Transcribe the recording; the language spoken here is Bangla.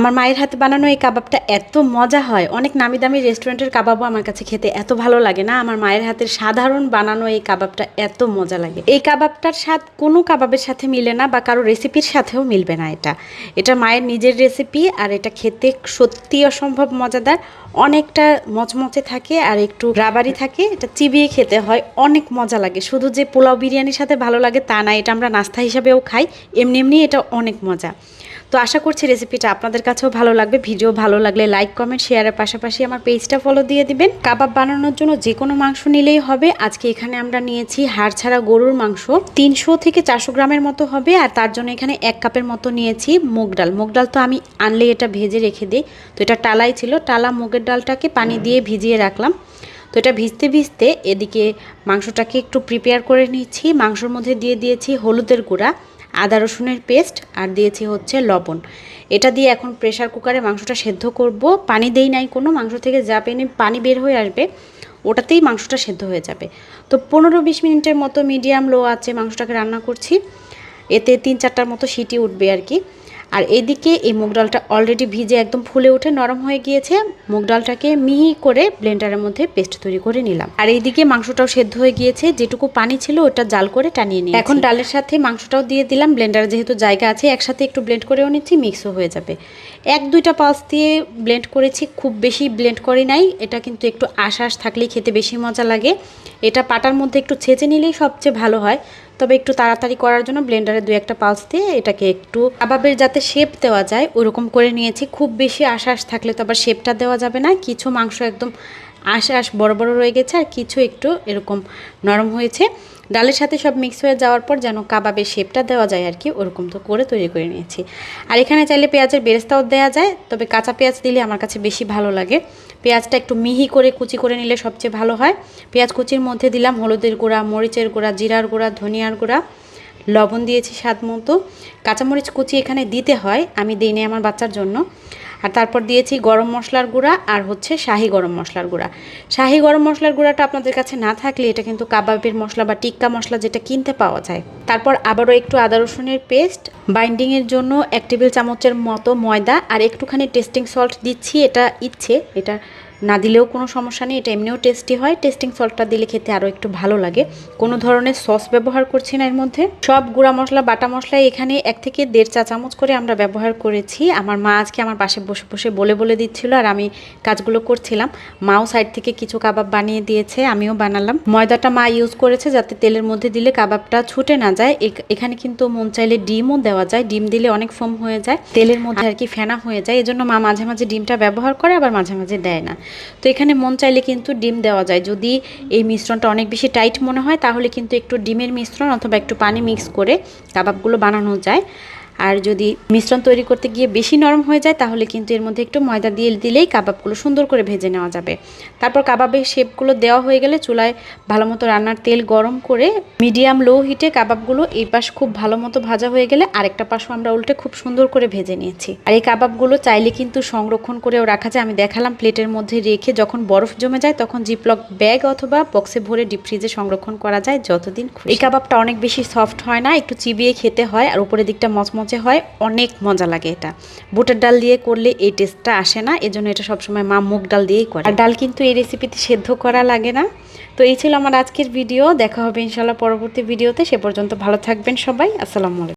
আমার মায়ের হাতে বানানো এই কাবাবটা এত মজা হয়। অনেক নামি দামি রেস্টুরেন্টের কাবাবও আমার কাছে খেতে এত ভালো লাগে না। আমার মায়ের হাতের সাধারণ বানানো এই কাবাবটা এত মজা লাগে। এই কাবাবটার স্বাদ কোনো কাবাবের সাথে মিলে না বা কারও রেসিপির সাথেও মিলবে না এটা। এটা মায়ের নিজের রেসিপি আর এটা খেতে সত্যি অসম্ভব মজাদার। অনেকটা মচমচে থাকে আর একটু রাবারি থাকে। এটা চিবিয়ে খেতে হয়। অনেক মজা লাগে। শুধু যে পোলাও বিরিয়ানির সাথে ভালো লাগে তা না। এটা আমরা নাস্তা হিসাবেও খাই। এমনি এমনি এটা অনেক মজা। তো আশা করছি রেসিপিটা আপনাদের কাছেও ভালো লাগবে ভিডিও ভালো লাগলে লাইক কমেন্ট শেয়ারের পাশাপাশি আমার পেজটা ফলো দিয়ে দিবেন। কাবাব বানানোর জন্য যে কোনো মাংস নিলেই হবে। আজকে এখানে আমরা নিয়েছি হাড় ছাড়া গরুর মাংস। তিনশো থেকে চারশো গ্রামের মতো হবে আর তার জন্য এখানে এক কাপের মতো নিয়েছি মুগ ডাল। মুগ ডাল তো আমি আনলে এটা ভেজে রেখে দিই। তো এটা টালাই ছিল, টালা মুগের ডালটাকে পানি দিয়ে ভিজিয়ে রাখলাম। তো এটা ভিজতে ভিজতে এদিকে মাংসটাকে একটু প্রিপেয়ার করে নিচ্ছি। মাংসর মধ্যে দিয়ে দিয়েছি হলুদের গুঁড়া। আদা রসুনের পেস্ট আর দিয়েছি হচ্ছে লবণ। এটা দিয়ে এখন প্রেশার কুকারে মাংসটা সেদ্ধ করব। পানি দেই নাই কোনো, মাংস থেকে যা পেনে পানি বের হয়ে আসবে, ওটাতেই মাংসটা সেদ্ধ হয়ে যাবে। তো পনেরো বিশ মিনিটের মতো মিডিয়াম লো আছে মাংসটাকে রান্না করছি। এতে তিন চারটার মতো সিটি উঠবে আর কি। আর এদিকে এই মুগ ডালটা অলরেডি ভিজে একদম ফুলে উঠে নরম হয়ে গিয়েছে। মুগ ডালটাকে মিহি করে ব্লেন্ডারের মধ্যে পেস্ট তৈরি করে নিলাম। আর এইদিকে মাংসটাও সেদ্ধ হয়ে গিয়েছে, যেটুকু পানি ছিল ওটা জাল করে টানিয়ে নিই এখন ডালের সাথে মাংসটাও দিয়ে দিলাম ব্লেন্ডারে যেহেতু জায়গা আছে, একসাথে একটু ব্লেন্ড করেও নিচ্ছি মিক্সও হয়ে যাবে। এক দুইটা পালস দিয়ে ব্লেন্ড করেছি, খুব বেশি ব্লেন্ড করি নাই, এটা কিন্তু একটু আশাস থাকলেই খেতে বেশি মজা লাগে। এটা পাটার মধ্যে একটু ছেঁচে নিলেই সবচেয়ে ভালো হয়। তবে একটু তাড়াতাড়ি করার জন্য ব্লেন্ডারে দু একটা পালস দিয়ে এটাকে একটু কাবাবের যাতে শেপ দেওয়া যায়, ওরকম করে নিয়েছি। খুব বেশি আশাস থাকলে তো আবার শেপটা দেওয়া যাবে না। কিছু মাংস একদম আশাস বড় বড় রয়ে গেছে আর কিছু একটু এরকম নরম হয়েছে। ডালের সাথে সব মিক্স হয়ে যাওয়ার পর যেন কাবাবের শেপটা দেওয়া যায় আর কি, ওরকম তো করে তৈরি করে নিয়েছি। আর এখানে চাইলে পেঁয়াজের বেরেস্তাও দেওয়া যায়, তবে কাঁচা পেঁয়াজ দিলে আমার কাছে বেশি ভালো লাগে। পেঁয়াজটা একটু মিহি করে কুচি করে নিলে সবচেয়ে ভালো হয়। পেঁয়াজ কুচির মধ্যে দিলাম হলুদের গুঁড়া, মরিচের গুঁড়া, জিরার গুঁড়া, ধনিয়ার গুঁড়া, লবণ দিয়েছি স্বাদ মতো। কাঁচামরিচ কুচি এখানে দিতে হয়, আমি দিই আমার বাচ্চার জন্য। আর তারপর দিয়েছি গরম মশলার গুঁড়া আর হচ্ছে শাহি গরম মশলার গুঁড়া। শাহি গরম মশলার গুঁড়াটা আপনাদের কাছে না থাকলে এটা কিন্তু কাবাবের মশলা বা টিক্কা মশলা যেটা কিনতে পাওয়া যায়। তারপর আবারও একটু আদা রসুনের পেস্ট, বাইন্ডিংয়ের জন্য এক টেবিল চামচের মতো ময়দা আর একটুখানি টেস্টিং সল্ট দিচ্ছি, এটা ইচ্ছে, এটা না দিলেও কোনো সমস্যা নেই, এটা এমনিও টেস্টি হয়। টেস্টিং সল্টটা দিলে খেতে আরও একটু ভালো লাগে। কোনো ধরনের সস ব্যবহার করছি না এর মধ্যে। সব গুঁড়া মশলা, বাটা মশলা এখানে এক থেকে দেড় চা চামচ করে আমরা ব্যবহার করেছি। আমার মা আজকে আমার পাশে বসে বসে বলে বলে দিচ্ছিল আর আমি কাজগুলো করছিলাম। মাও সাইড থেকে কিছু কাবাব বানিয়ে দিয়েছে, আমিও বানালাম। ময়দাটা মা ইউজ করেছে যাতে তেলের মধ্যে দিলে কাবাবটা ছুটে না যায়। এখানে কিন্তু মন চাইলে ডিমও দেওয়া যায়। ডিম দিলে অনেক ফোম হয়ে যায়। তেলের মধ্যে আর কি ফেনা হয়ে যায়। এজন্য মা মাঝে মাঝে ডিমটা ব্যবহার করে, আবার মাঝে মাঝে দেয় না। তো এখানে মন চাইলে কিন্তু ডিম দেওয়া যায়। যদি এই মিশ্রণটা অনেক বেশি টাইট মনে হয়, তাহলে কিন্তু একটু ডিমের মিশ্রণ অথবা একটু পানি মিক্স করে কাবাবগুলো বানানো যায়। আর যদি মিশ্রণ তৈরি করতে গিয়ে বেশি নরম হয়ে যায়, তাহলে কিন্তু এর মধ্যে একটু ময়দা দিয়ে দিলেই কাবাবগুলো সুন্দর করে ভেজে নেওয়া যাবে। তারপর কাবাবের শেপগুলো দেওয়া হয়ে গেলে চুলায় ভালো মতো রান্নার তেল গরম করে মিডিয়াম লো হিটে কাবাবগুলো এই পাশ খুব ভালো মতো ভাজা হয়ে গেলে আরেকটা পাশও আমরা উল্টে খুব সুন্দর করে ভেজে নিয়েছি। আর এই কাবাবগুলো চাইলে কিন্তু সংরক্ষণ করেও রাখা যায়। আমি দেখালাম প্লেটের মধ্যে রেখে যখন বরফ জমে যায়, তখন জিপলক ব্যাগ অথবা বক্সে ভরে ডিপ ফ্রিজে সংরক্ষণ করা যায় যতদিন এই কাবাবটা অনেক বেশি সফট হয় না, একটু চিবিয়ে খেতে হয়, আর উপরের দিকটা মচমচে হয় অনেক মজা লাগে এটা। বুটের ডাল দিয়ে করলে এই টেস্টটা আসে না, এজন্য এটা সবসময় মা মুগ ডাল দিয়েই করে। আর ডাল কিন্তু এই রেসিপিতে সেদ্ধ করা লাগে না। তো এই ছিল আমার আজকের ভিডিও দেখা হবে ইনশাল্লাহ পরবর্তী ভিডিওতে সে পর্যন্ত ভালো থাকবেন সবাই, আসসালামু আলাইকুম।